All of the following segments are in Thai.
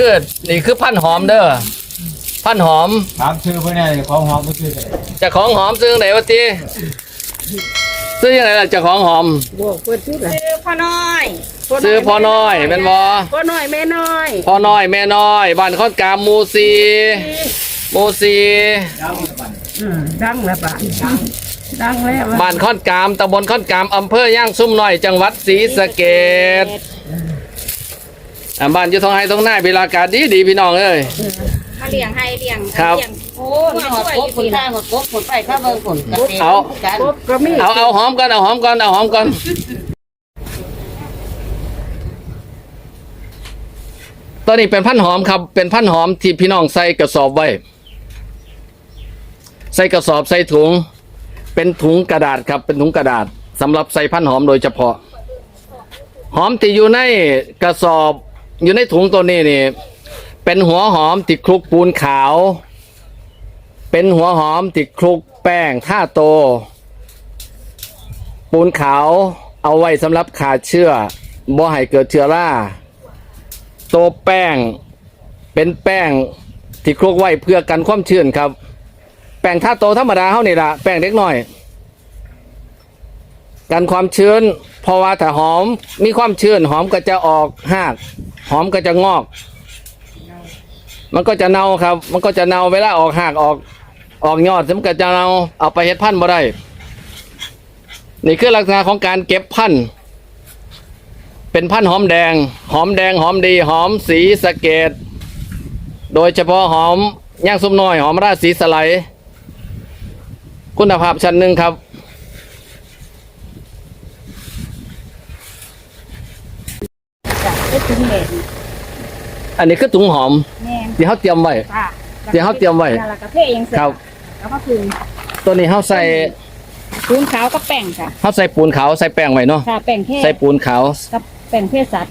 คือนี่คือพันธุ์หอมเด้อพันธุ์หอมถามชื่อเพื่อนเนี่ยของหอมไม่ชื่อเลยเจะของหอมซื้อไหนวะทีซื้อยังไงล่ะเจะของหอม บอกเพื่อนชื่ออะไรซื้อพ่อน้อยซื้อพ่อน้อยแม่นบ่พ่อน้อยแม่น้อยพ่อน้อยแม่น้อยบ้านข้อนกามหมูซีหมูซีอืมดังแล้วป่ะดังแล้วบ้านข้อนกามตำบลข้อนกามอำเภอย่างซุ่มน้อยจังหวัดศรีสะเกษ อ่าบ้านอยู่ทองไห้ทองหน้าเวลาอากาศดีดีพี่น้องเอ้ย มาเลี้ยงให้เลี้ยงครับ เลี้ยงโอ้หมาอดช่วยกอบยู่ผลที่ข้านั่นหอดกบผลไปข้าเบิ่งผลกระเตงเอา กันกบก็มีเอาเอาหอมก่อนเอาหอมก่อนเอาหอมก่อนตอนนี้เป็นพันธุ์หอมครับ เป็นพันธุ์หอมที่พี่น้องใส่กระสอบไว้ ใส่กระสอบใส่ถุง เป็นถุงกระดาษครับ เป็นถุงกระดาษสำหรับใส่พันธุ์หอมโดยเฉพาะ หอมที่อยู่ในกระสอบ อยู่ในถุงตัวนี้นี่ เป็นหัวหอมติดคลุกปูนขาว เป็นหัวหอมติดคลุกแป้งท่าโต ปูนขาวเอาไว้สำหรับขาเชื้อบ่ให้เกิดเชื้อราโตแป้ง เป็นแป้งที่คลุกไว้เพื่อกันความชื้นครับ แป้งท่าโตธรรมดาเท่านี่ละแป้งเล็กน้อย กันความชื้นเพราะว่าถ้าหอมมีความชื้นหอมก็จะออกหาก หอมก็จะงอก มันก็จะเน่าครับ มันก็จะเน่าเวลาออกหากออก ออกยอดมันก็จะเน่าเอาไปเฮ็ดพันธุ์บ่ได้นี่คือลักษณะของการเก็บพันธุ์เป็นพันธุ์หอมแดง หอมแดงหอมดี หอมสีสะเกดโดยเฉพาะหอมย่างซุปน้อย หอมราดสีสไลด์คุณภาพชั้นหนึ่งครับ จ้ะได้ถึงแม่อันนี้คือถุงหอมแม่ที่เขาเตรียมไว้ค่ะเดี๋ยวเขาเตรียมไว้นั่นละกาแฟเองเสร็จครับ แล้วก็คือตัวนี้เขาใส่ปูนขาวกับแป้งค่ะเขาใส่ปูนขาวใส่แป้งไว้เนาะค่ะแป้งเทศใส่ปูนขาวกับแป้งเทสัต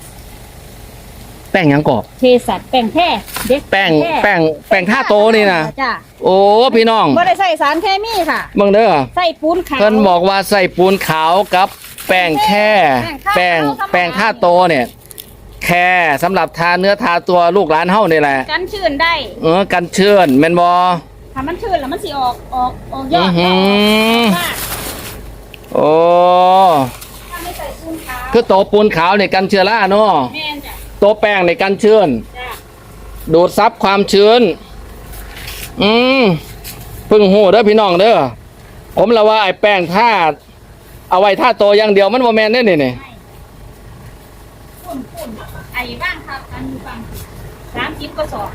แป้งหยังกอบเทสัตแป้งแท้เด็กแป้งท้แป้งแป้งท่าโตนี่นะจ้ะโอ้พี่น้องบ่ได้ใส่สารเคมีค่ะ เบิ่งเด้อใส่ปูนขาว เพิ่นบอกว่าใส่ปูนขาวกับแป้งแค่แป้แป้งงแป้งท่าโตเนี่ย แค่สำหรับทาเนื้อทาตัวลูกหลานเฮานี่แหละ กันชื้นได้เออกันเชื่อนแม่นบ่ถ้ามันชื้นแล้วมันสิออกออกออกยออื้ดอหือมากโอ้ถ้าไม่ใส่ปูนขาวคือโตปูนขาวเนี่ยกันเชื้อราเนาะแม่นจ้ะโตแป้งเนี่ยกันเชื่อนจ้ะดูดซับความชื้น อืมเพึ่งหูเด้อพี่น้องเด้อผมละว่าไอ้แป้งท่าเอาไว้ท่าโตอย่างเดียวมันบ่แม่นเด้นี่นี่ฝุ่นฝุ่น ไอ้บ้างครับกันอยู่ฟังสามสิบก็สอง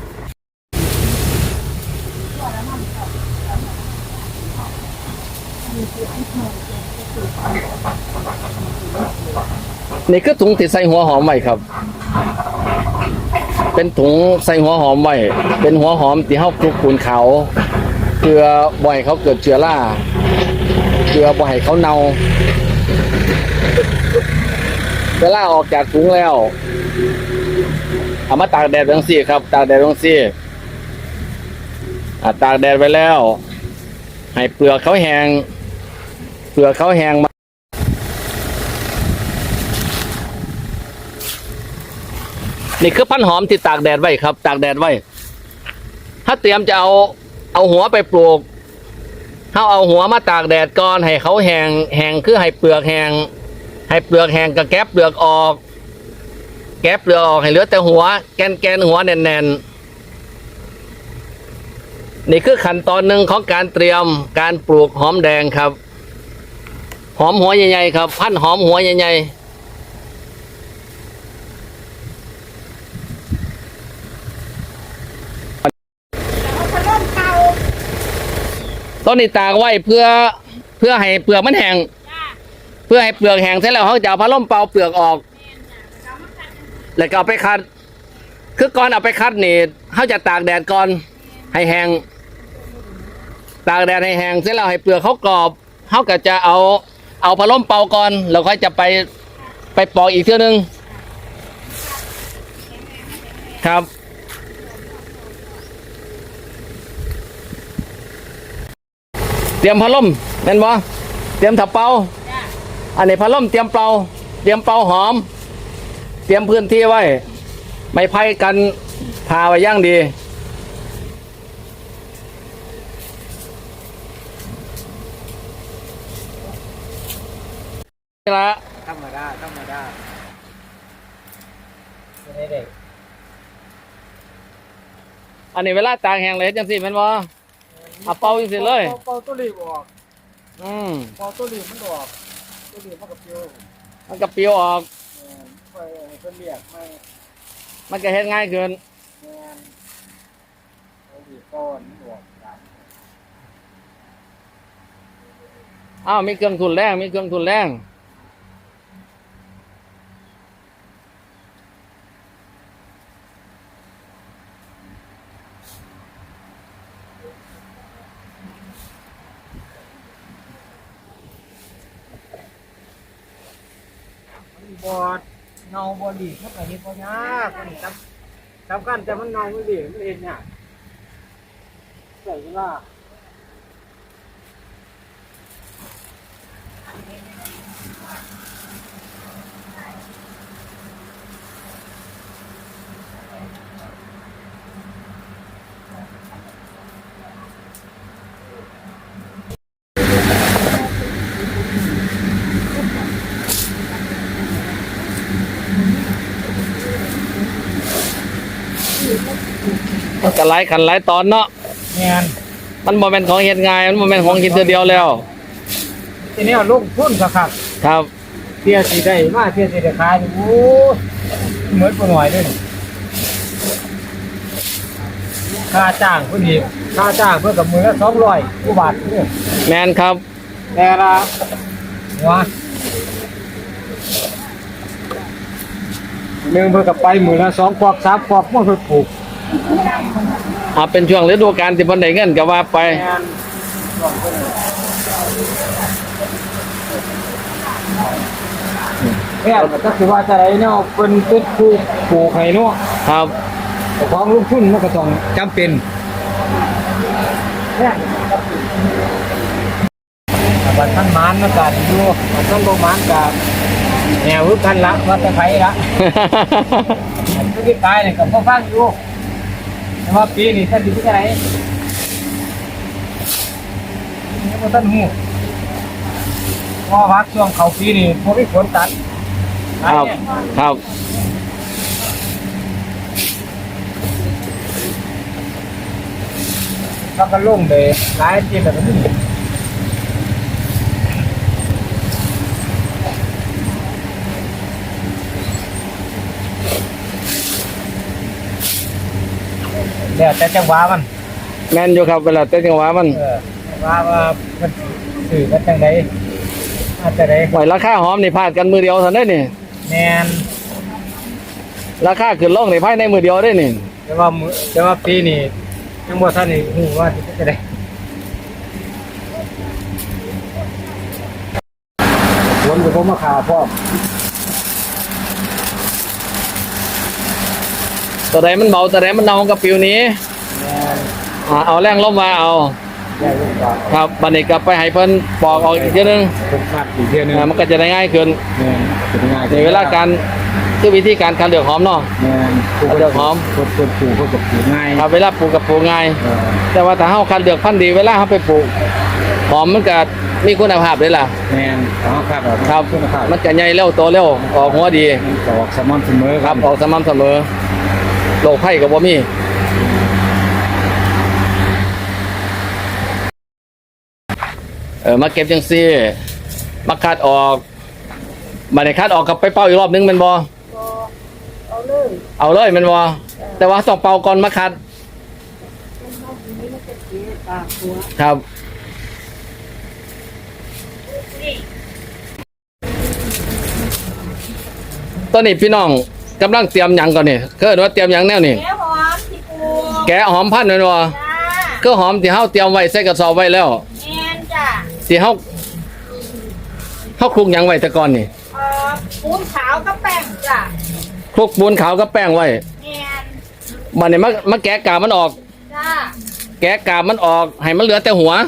นี่คือถุงที่ใส่หัวหอมไว้ครับ เป็นถุงใส่หัวหอมไว้เป็นหัวหอมที่เฮาคลุกปูนเขาวเพื่อบ่ให้เขาเกิดเชื้อราเพื่อบ่ให้เขาเน่าเวลาออกจากถุงแล้ว เอามาตากแดดจังซี่ครับ ตากแดดจังซี่อ่าตากแดดไว้แล้ว ให้เปลือกเขาแห้งเปลือกเขาแห้งมานี่คือพันหอมที่ตากแดดไว้ครับ ตากแดดไว้ ถ้าเตรียมจะเอาเอาหัวไปปลูกเขาเอาหัวมาตากแดดก่อนให้เขาแห้งแห้งคือให้เปลือกแห้งให้เปลือกแห้งก็แก๊บเปลือกออก แก๊บเปลือกออกให้เหลือแต่หัว แกนแกนหัวแน่นๆนี่คือขั้นตอนหนึ่งของการเตรียมการปลูกหอมแดงครับ หอมหัวใหญ่ๆครับ พันธุ์หอมหัวใหญ่ๆเอาพัดลมเก่าต้นนี้ตากไว้เพื่อเพื่อให้เปลือกมันแห้งจ้าเพื่อให้เปลือกแห้งเสร็จแล้วเขาจะเอาพัดลมเป่าเปลือกออก แล้วก็เอาไปคัด คือก่อนเอาไปคัดนี่เขาจะตากแดดก่อนให้แห้งตากแดดให้แห้งเสร็จแล้วให้เปลือกเขากรอบเขาก็จะเอาเอาพัดลมเป่าก่อนแล้วค่อยจะไปไปปอกอีกเท่านึงครับ เตรียมพัดลมเป็นบ่เตรียมถับเป่าอันนี้พัดลมเตรียมเป่า เตรียมเป่าหอม ตรียมพื้นที่ไว้ ไม้ไผ่กันพพาไว้ย่างดี นี่ละธรรมดาธรรมดาเป็นไงเด็กอันนี้เวลาตากแห้งเลยเฮ็ดจังสิแม่นบ่เอาเป่าจังสิเลย เป่าตัวรีบออกอืมเป่าตัวรีบมันออกตัวรีบมันกับเปียวมันก็เปรียวออก ไปให้เพิ่นเรียกไม่มันก็เฮ็ดง่ายขึ้นแมนตัวรีบก้อนมันออกครับอ้าวมีเครื่องทุนแรงมีเครื่องทุนแรงบอด เงาบอดีมันก็เฮ็ดบ่ยากมันสำสำคัญแต่มันเงาไม่ดีไมันเฮ็ดยากใส่เวลา มันก็หลายขั้นหลายตอนเนาะแมนมันบ่แม่นของเฮ็ดง่ายมันบ่แม่นของเฮ็ดเทื่อเดียวแล้วทีนี้เอาลงทุนก็ครับครับเที่ยสิได้มาเที่ยสิได้ขายนี่โอ้ยเหมือนบ่หน่อยเด้อนี่ค่าจ้างเพิ่นอีกค่าจ้างเพิ่นกับมือละ200กว่าบาทเนี่ยแม่นครับแต่ละหัวหนึ่งเพิ่นกับไปมือละสองควบสามควบมันเพิ่นปลูก อ่าเป็นช่วงฤดูกาลที่เพิ่นได้เงินก็ว่าไป แม่นแม่นก็คือว่าจะไรเนาะเพิ่นเป็นผู้ปลูกให้เนาะครับแต่ของลูกทุนมันก็ต้องจำเป็นแม่นแต่บัดท่านหมานมันก็ดีอยู่บัดท่านบ่หมานก็แนวคือกันละว่าจะไผละอันที่ตายเนี่ยกับพ่อฟังอยู่ แต่ว่าปีนี้ท่านดีที่ไหนนี่พ่ท่านหูเพราะว่าช่วงเขาปีนี้พวกที่ฝนตัดครับครับเขาก็ลุ่งเลยหลายทีแบบนี้ เดี๋ยวแต่จังหวะมันแม่นอยู่ครับเวลาเต้นจังหวะมันเออว่าว่ามันสื่อกันจังไดอาจจะได้ไหวราคาหอมนี่พลาดกันมือเดียวเท่านั้นนี่แมนราคาขึ้นลงนี่ภายในมือเดียวได้นี่แต่ว่ามื้อแต่ว่าปีนี้ยังบ่ทันได้ฮู้ว่าจะได้ฝนก็บ่มาขาพร้อม ตัวใดมันเบาตัวใดมันเนากับปิวนี้แม่นอ่าเอาแรงลมมาเอาแยกลูกก่อนครับบัดนี้กลับไปให้เพิ่นปอกออกอีกทีนึงถูกมัดอีกเทื่อนึงอ่ามันก็จะได้ง่ายขึ้นแม่นเป็นง่ายในเวลาการคือวิธีการคันเลือกหอมเนาะแม่นปลูกเลือกหอมปลูกปลูกปลูกก็ปลูกง่ายครับเวลาปลูกกับปลูกง่ายเออแต่ว่าถ้าเฮาคันเลือกพันธุ์ดีเวลาเฮาไปปลูกหอมมันก็มีคุณภาพเลยล่ะแม่นอ๋อครับครับคุณภาพมันจะใหญ่เร็วโตเร็วออกหัวดีมันก็ออกสม่ำเสมอครับออกสม่ำเสมอ โรคไผ่ก็บ่มีเออมาเก็บจังซี่มาคัดออก มาในคัดออกกับไปเป่าอีกรอบนึงแมันบ่เอาเลยเอาเลยแมันบ่แต่ว่าต้องเป่าก่อนมาคัดนี่มันจะเสียปากหัวครับ นี่ตอนนี้พี่น้อง กำลังเตรียมหยังก่อนนี่คือว่าเตรียมหยังแนวนี่แก้วหอมที่ปูแกะหอมพันธุ์แม่นบ่จ้าคือหอมที่เฮาเตรียมไว้ใส่กระสอบไว้แล้วแอนจ้าที่เฮาเฮาคลุกหยังไว้แต่ก่อนนี่เอ่อปูนขาวกับแป้งจ้าคลุกปูนขาวกับแป้งไว้แอนบัดนี้มามาแกะกาบมันออก จ้าแกะกาบมันออกให้มันเหลือแต่หัว แอน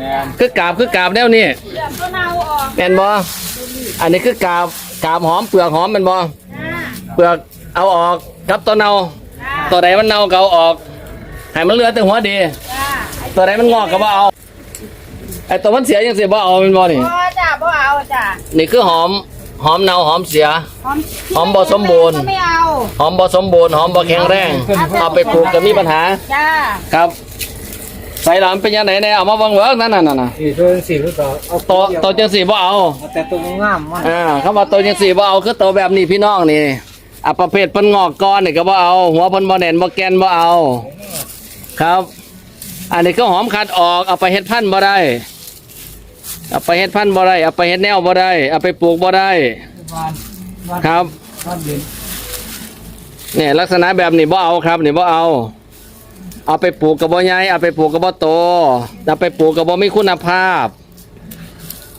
แม่นคือกาบคือกาบแนวนี้เหลือมตัวเนาออกแม่นบ่อันนี้คือกาบกาบหอมเปลือกหอมแม่นบ่จ้า เปลือกเอาออกกับตัวเนาจ้าตัวใดมันเน่าเกาออกให้มันเหลือแต่หัวดีจ้าตัวใดมันงอกก็บ่เอาไอ้ตัวมันเสียยังเสียบ่เอาแมันบ่นี่บ่จ้าบ่เอาจ้านี่คือหอมหอมเน่าหอมเสียหอมหอมบ่สมบูรณ์ก็ไม่เอาหอมบ่สมบูรณ์หอมบ่แข็งแรงเอาไปปลูกก็มีปัญหาจ้าครับใส่หลามเป็นยังไงแน่เอามาเบังเวิร์กนั่นน่ะน่ะสี่ตัวสี่หรือต่อเอาโตโตจังสี่บ่เอาเอาแต่ตัวงามมันอ่าคำว่าโตจังสี่บ่เอาคือโตแบบนี้พี่น้องนี่ อะประเภทเพิ่นงอกก้อนนี่ก็บ่เอา หัวเพิ่นบ่แน่นบ่แกนบ่เอา ครับ อันนี้ก็หอมขัดออกเอาไปเฮ็ดพันธุ์บ่ได้ เอาไปเฮ็ดพันธุ์บ่ได้เอาไปเฮ็ดแนวบ่ได้เอาไปปลูกบ่ได้บ้านบ้านครับ บ้านเด่นเนี่ยลักษณะแบบนี้บ่เอาครับนี่บ่เอา เอาไปปลูกกับบ่ใหญ่เอาไปปลูกกับบ่โตเอาไปปลูกกับบ่มีคุณภาพ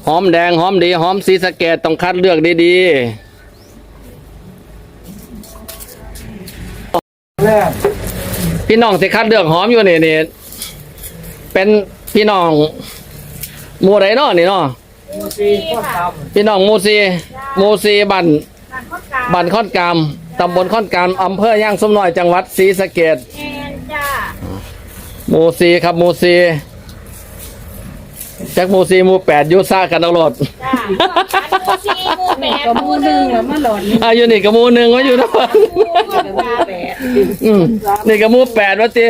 หอมแดงหอมดีหอมสีสะเกตต้องคัดเลือกดี แรกๆพี่น้องสิคัดเลือกหอมอยู่นี่นี่เป็นพี่น้องหมู่ใดเนาะนี่เนาะสี่ข้อตามพี่น้องหมู่ซีหมู่ซีบ้านการข้อกลางบ้านค่อนกามตำบลค่อนกามอำเภอย่างส้มน้อยจังหวัดศรีสะเกษ แอนจ้าหมู่ซีครับหมู่ซีแจ็คหมู่ซีหมู่แปดอยุซ่ากันเอารถจ้าหมูซีหมูแปดก็หมูมูหหนึนึ่งงแล้วมาหลอดนี่อายุนี่กับหมู่หนึ่งไว้อยู่นะ อืมนี่กับหมู่แปดวะตี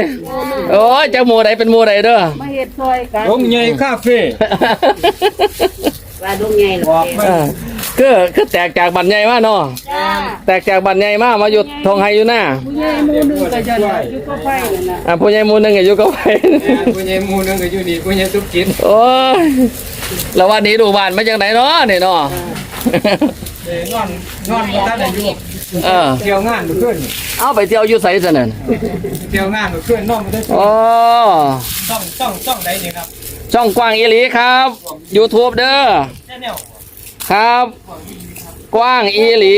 โอ้ยจากหมู่ไหนเป็นหมู่ไหนเด้อ มาเฮ็ดซอยกันลงใหญ่คาเฟ่ว่าลุงใหญ่หรบออกไม่เออคือคือแตกจากบันใหญ่มาเนาะจ้าแตกจากบันใหญ่มามาอยู่ทงไฮอยู่หน้าผู้ใหญ่หมูหนึงก็จะอยู่ก็ไฟนั่นน่ะอ่าผู้ใหญ่หมู่หนึ่งอยู่ก็ไปผู้ใหญ่หมูนึงก็อยู่นี่ผู้ใหญ่ทุกกินโอ้ยแล้ววันนี้ดูบ้านมาจากไหนเนาะนี่เนาะ เอ้ยนอนนอนบ่ทันได้อยู่ เออ เที่ยวงานมื้อคืนเอาไปเที่ยวอยู่ไสซะนั่นเที่ยวงานมื้อคืนนอนบ่ได้โอ้ต้องต้องต้องใดนี่ครับช่องกว้างอีหลีครับ YouTube เด้อแน่แนวครับ กว้างอีหลี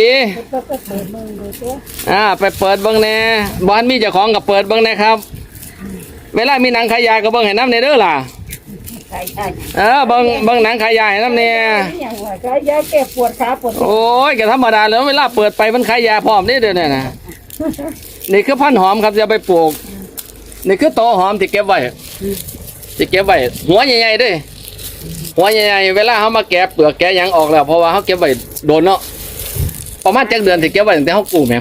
อ่าไปเปิดเบิ้งแหน่บ้านมีเจ้าของกับเปิดเบิ้งแหน่ครับ เวลามีหนังขายยาก็เบิ้งให้น้ำในเด้อล่ะ ใช่ใช่เออเบิ้งเบิ้งหนังขายยาให้น้ำเนี่ยอย่างว่าก็ยาแก้ปวดขาปวดโอ้ยก็ธรรมดาแล้วเวลาเปิดไปมันขายยาพร้อมนี่เด้อเนี่ยนะนี่คือพันธุ์หอมครับจะไปปลูกนี่คือโตหอมที่เก็บไว้ที่เก็บไว้หัวใหญ่ๆเด้วยหัวใหญ่ๆเวลาเขามาแกะเปลือกแกะหยังออกแล้วเพราะว่าเขาเก็บไว้โดนเนาะประมาณจักเดือนที่เก็บไว้ตั้งแต่เขาปลูกแหม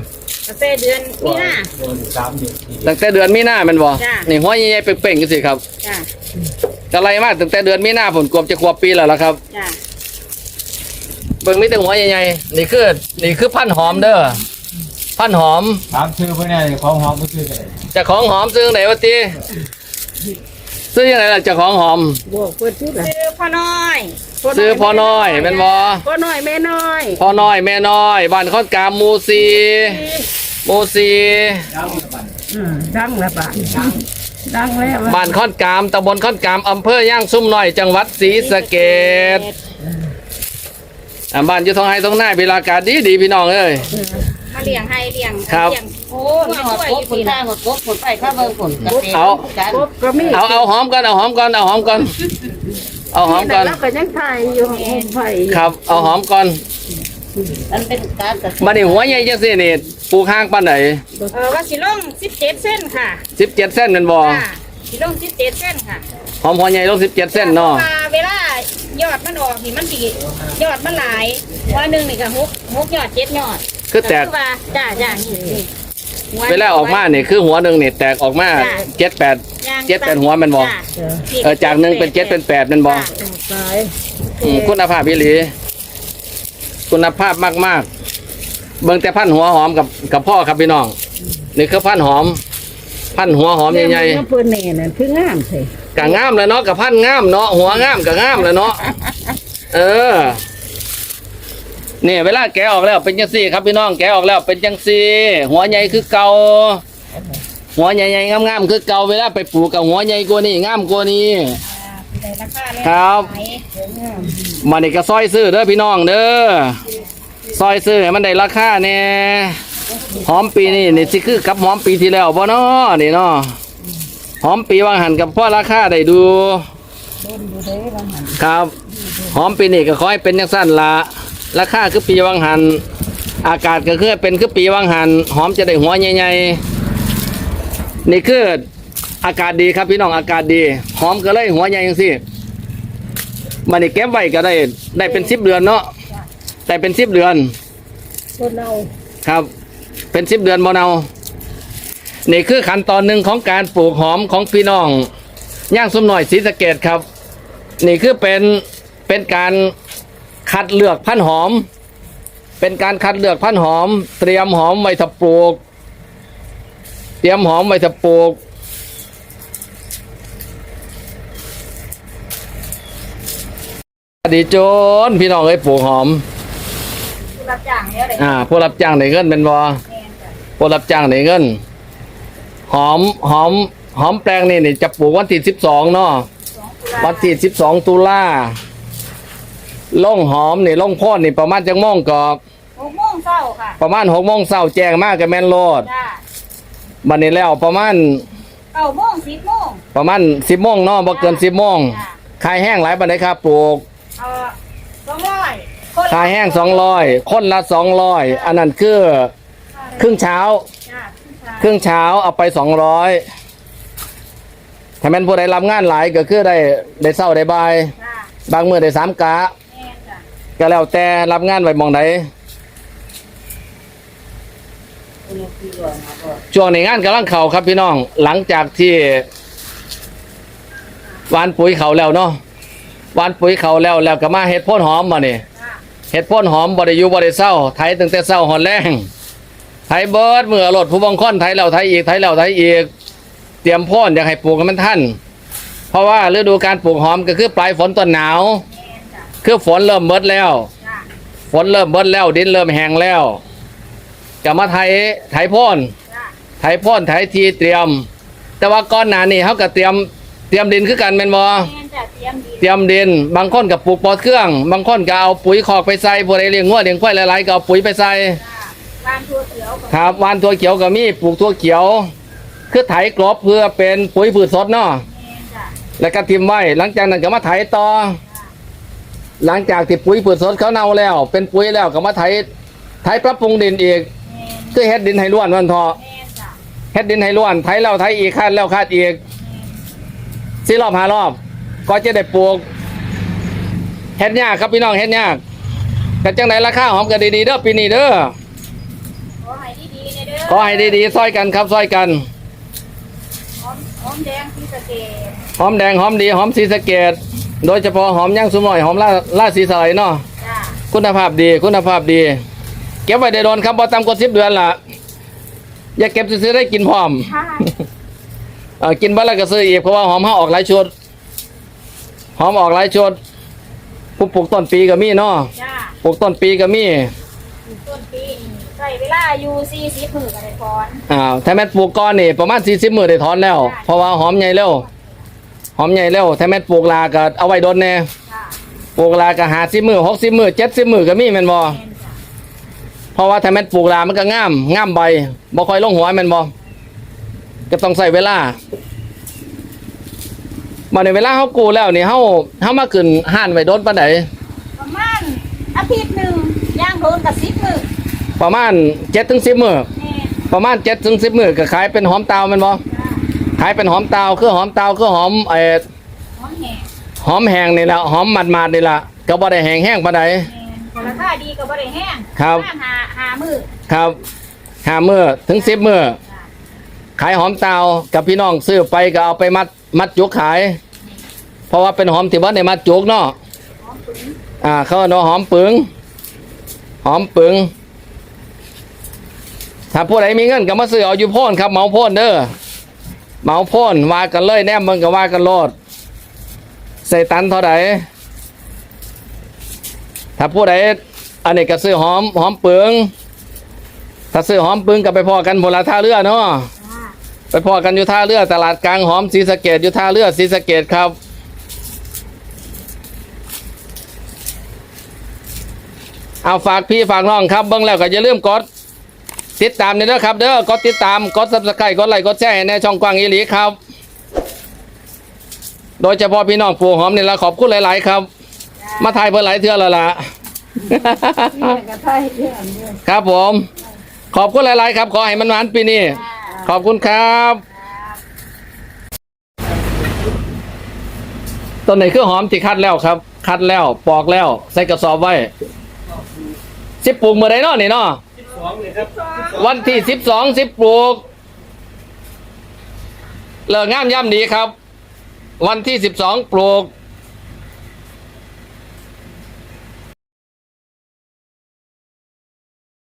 กาแฟเดือนมีนาโดนสามเดือนตั้งแต่เดือนมีนาแมันบ่จ้ะนี่หัวใหญ่ๆเป่งๆจังซี่ครับจ้า จะไรมากตั้งแต่เดือนมีนาผลกวบจะขวบปีแล้วล่ะครับ จ้าเบิ่งมีแต่หัวใหญ่ๆนี่คือนี่คือพันธุ์หอมเด้อพันธุ์หอม ถามชื่อเพิ่นแน่ของหอมบ่ชื่อไดเจะของหอมซื้อไหนวะตีซื้อยังไงล่ะเจะของหอม บอกเพิ่นชื่ออะไรซื้อพ่อน้อยซื้อพอน้อยเป็นบอพ่อน้อยแม่น้อยพอน้อยแม่น้อยบ้านข้อนกามหมูซีหมูซีอืมดังละบาด ดังแล้วบ้านข้อนกามตำบลข้อนกามอำเภอย่างซุ่มน้อยจังหวัดศรีสะเกษอ่าบ้านอยู่ทองไฮทองหน้าเวลาอากาศดีดีพี่น้องเอ้ยมาเลี้ยงให้เลี้ยงครับ เลี้ยงโอ้หมาดช่วยกอบยู่ผลพี่ข้านะหดกบผลไปข้าเบิ่งผลกระเตงเอากันกบก็มีเอาเอาหอมก่อนเอาหอมก่อนเอาหอมก่อนเอาหอมก่อนแล้วก็ยังไทยอยู่ห้องไฟครับ เอาหอมก่อนมันเป็นการกระมาดิหัวใหญ่จังสินี่ ปลูกห้างปานไหนเออว่าสิลง17เส้นค่ะสิบเจ็ดเส้นเป็นบ่จ้าสิลง17เส้นค่ะหอมหัวใหญ่ลงสิบเจ็ดเส้นเนาะพราะว่าเวลายอดมันออกนี่มันดียอดมันหลายวันหนึ่งนี่ก็หกหกยอดเจ็ดยอดคือแตก ว่าจ้าจ้านี่นี่หัเวลาออกมาเนี่ยคือหัวหนึ่งเนี่ยแตกออกมาเจ็ดแปด ย่างเจ็ดแปดหัวแม่นบ่ จ้าเออจากหนึ่งเป็นเจ็ดเป็นแปดแมันบอจ้าตายอืมคุณภาพพิลี คุณภาพมากๆ เบิ่งแต่พันหัวหอมกับกับพ่อครับพี่น้อง นี่คือพันหอม พันหัวหอมใหญ่ๆ เพิ่นนี่นั่นคืองามใช่ๆกะงามเลยเนาะกับพันงามเนาะหัวงามกับงามเลยเนาะเออเนี่ยเวลาแกะออกแล้วเป็นจังซี่ครับพี่น้องแกะออกแล้วเป็นจังซี่ หัวใหญ่คือเก่าหัวใหญ่ๆงามๆคือเก่าเวลาไปปลูกกับหัวใหญ่กว่านี้งามกว่านี้ได้ราคาเลยครับไหนมานี่ก็ซอยซื้อเด้อพี่น้องเด้อ ซอยซื้อให้มันได้ราคาแน่หอมปีนี้นี่สิคือกับหอมปีที่แล้วบ่เนาะนี่เนาะหอมปีวางหันกับพ่อราคาได้ดูครับหอมปีนี้ก็ขอให้เป็นจังสั้นละราคาคือปีวางหัน อากาศก็คือเป็นคือปีวางหันหอมจะได้หัวใหญ่นี่คืออากาศดีครับพี่น้องอากาศดี หอมก็เลยหัวใหญ่ยังสิมันนี่เก็บไว้ก็ได้ ได้เป็นสิบเดือนเนาะ ได้เป็นสิบเดือนคนเอาครับ เป็นสิบเดือนบอเนานี่คือขั้นตอนหนึ่งของการปลูกหอมของพี่น้องย่างส้มหน่อยสีสะเกตครับ นี่คือเป็นเป็นการคัดเลือกพันธุ์หอม เป็นการคัดเลือกพันธุ์หอม เตรียมหอมไว้ถ้าปลูก เตรียมหอมไว้ถ้าปลูกดีโจนพี่น้องเอ้ยปลูกหอมผู้ รับจ้างเนี่ยเลยอ่าผู้รับจ้างได้เงินเป็นบอแม่นจ้ะผู้รับจ้างได้เงิน หอมหอมหอมแปลงนี่นี่จะปลูกวันที่สิบสองเนาะ สองตุลาวันที่สิบสองตุลาล่งหอมนี่ล่งพ่นนี่ประมาณจังโมงก็หกโมงเช้าค่ะประมาณหกโมงเช้าแจ้งมากกับแมนโลดจ้าบันนี้แล้วประมาณเก้าโมงสิบโมงประมาณสิบโมงเนาะบ่เกินสิบโมงจ้าขายแห้งหลายบันไดครับปลูกเอ่อสองร้อยคน ขายแห้งสองร้อยคนละสองร้อยอันนั้นคือครึ่งเช้าจ้าขึ้นครึ่งเช้าเอาไปสองร้อยถ้าแม่นผู้ใดรับงานหลายก็คือได้ได้เศร้าได้บ่ายจ้าบางมื้อได้สามกะแม่นจ้ะก็แล้วแต่รับงานไว้หมองใดช่วงนี้งานกำลังเข่าครับพี่น้อง หลังจากที่หวานปุ๋ยเขาแล้วเนาะหวานปุ๋ยเขาแล้วแล้วก็มาเฮ็ดพ่นหอมมานี่จ้า เฮ็ดพ่นหอมบ่ได้อยู่บ่ได้เศร้าไถตั้งแต่เศร้าหอนแรงไถเบิร์ดเมือรถผู้บางคนไถแล้วไถอีกไถแล้วไถอีก เตรียมพ่นอยากให้ปลูกให้มันทันเพราะว่าฤดูการปลูกหอมก็คือปลายฝนต้นหนาว คือฝนเริ่มเบิดแล้ว ฝนเริ่มเบิดแล้วดินเริ่มแห้งแล้วก็มาไถไถพ่นจ้าไถพ่นไถทีเตรียม แต่ว่าก่อนหน้านี้เขาก็เตรียม เตรียมดินคือกันแม่นบ่แม่นจ้ะเตรียมดีเตรียมดิน บางคนกับปลูกปอเครื่อง บางคนก็เอาปุ๋ยคอกไปใส่ผู้ใดเลี้ยงงัวเลี้ยงควายหลายๆก็เอาปุ๋ยไปใส่จ้าบ้านทั่วเขียวก็ครับหวานตัวเขียวก็มีปลูกตัวเขียว คือไถกรอบเพื่อเป็นปุ๋ยพืชสดเนาะ แม่นจ้ะแล้วก็ทิมไว้ หลังจากนั้นก็มาไถต่อ หลังจากที่ปุ๋ยพืชสดเขาเน่าแล้ว เป็นปุ๋ยแล้วก็มาไถไถปรับปรุงดินอีกแม่นคือเฮ็ดดินให้ร่วนวันทอแม่นจ้ะเฮ็ดดินให้ร่วนไถแล้วไถอีกคาดแล้วคาดอีก สี่รอบห้ารอบ ก็จะได้ปลูกเฮ็ดยากครับพี่น้องเฮ็ดยากแต่จังไดราคาหอมก็ดีๆเด้อปีนี้เด้อขอให้ดีๆเนี่ยเด้อขอให้ดีๆซอยกันครับซอยกันหอมหอมแดงที่สะเกดหอมแดงหอมดีหอมสีสะเกดโดยเฉพาะหอมย่างสุมหน่อยหอมล่าล่าสีสอยเนาะจ้าคุณภาพดี คุณภาพดี เก็บไว้ได้โดนครับบ่ต่ำกว่าสิบเดือนละอย่าเก็บซื้อๆได้กินพร้อม ค่ะ เออกินบ้แล้วก็ซื้ออีกเพราะว่าหอมห้าออกหลายชุดหอมออกหลายชุดผู้ปลูกต้นปีก็มีเนาะจ้าปลูกต้นปีก็มีต้นปีนี่ใส่เวลาอยู่สี่สิบมือกันเลยพรอ้าวถ้าแม่นปลูกก้อนนี่ประมาณสี่สิบมือได้ถอนแล้ว เพราะว่าหอมใหญ่เร็วหอมใหญ่เร็วถ้าแม่นปลูกลาก็เอาไว้โดนแน่จ้าปลูกลาก็หาสิบมือหกสิบมือเจ็ดสิบมือก็มีแม่นบ่แม่นจ้ะเพราะว่าถ้าแม่นปลูกลามันก็งามงามใบบ่ค่อยลงหัวแม่นบ่ ก็ต้องใส่เวลา มาในเวลาเฮากูแล้วนี่เฮาเฮามาขึ้นห้านไว้โดนปานใดประมาณอาทิตย์หนึ่งย่างโดนกับสิบมือประมาณ7ถึง10มื้อแม่นประมาณ7ถึง10มื้อก็ขายเป็นหอมเตาแม่นบ่จ้าขายเป็นหอมเตาคือหอมเตาคือหอมไอ้หอมแห้งหอมแห้งนี่ล่ะหอมหมาดๆนี่ล่ะก็บ่ได้แห้งแห้งปานใดแม่นแต่ราคาดีกับบริแห้งครับปะมาณหาหามือครับห้ามื้อถึง10มื้อจ้า ขายหอมเตากับพี่น้องซื้อไปก็เอาไปมัดมัดจุกขาย เพราะว่าเป็นหอมที่ว่าในมัดจุกเนาะอ่าเขาเนาะหอมปึงหอมปึงถ้าผู้ใดมีเงินก็มาซื้อเอาอยู่พ่นครับเหมาพ่นเด้อเหมาพ่นว่ากันเลยแนมเบิ่งก็ว่ากันโลดใส่ตันเท่าใดถ้าผู้ใดอันนี้ก็ซื้อหอมหอมปึงถ้าซื้อหอมปึงก็ไปพอกันบนลาท่าเรือเนาะ ไปพอกันอยู่ท่าเรือตลาดกลางหอมศรีสะเกดอยู่ท่าเรือศรีสะเกดครับเอาฝากพี่ฝากน้องครับเบิ้งแล้วก็อย่าลืมกด ติดตามนี่เด้อครับเด้อกดติดตามกดซับสไครต์กดไลค์กดแชร์ให้ในช่องกว้างอีหลีครับ โดยเฉพาะพี่น้องปลูกหอมนี่ละขอบคุณหลาย ๆ ครับ มาถ่ายเพื่อหลายเทื่อแล้วล่ะเนี่ยกระไทยเรื่องเดียวครับผม ขอบคุณหลาย ๆ ครับ ขอให้มันหวานปีนี้ ขอบคุณครับ ตอนไหนเครื่องหอมที่คัดแล้วครับ คัดแล้วปอกแล้ว ใส่กระสอบไว้สิบปลูกเมื่อไรเนาะนี่เนาะวันที่สิบสองสิบปลูกเลิกงามย่ำดีครับ วันที่สิบสองปลูก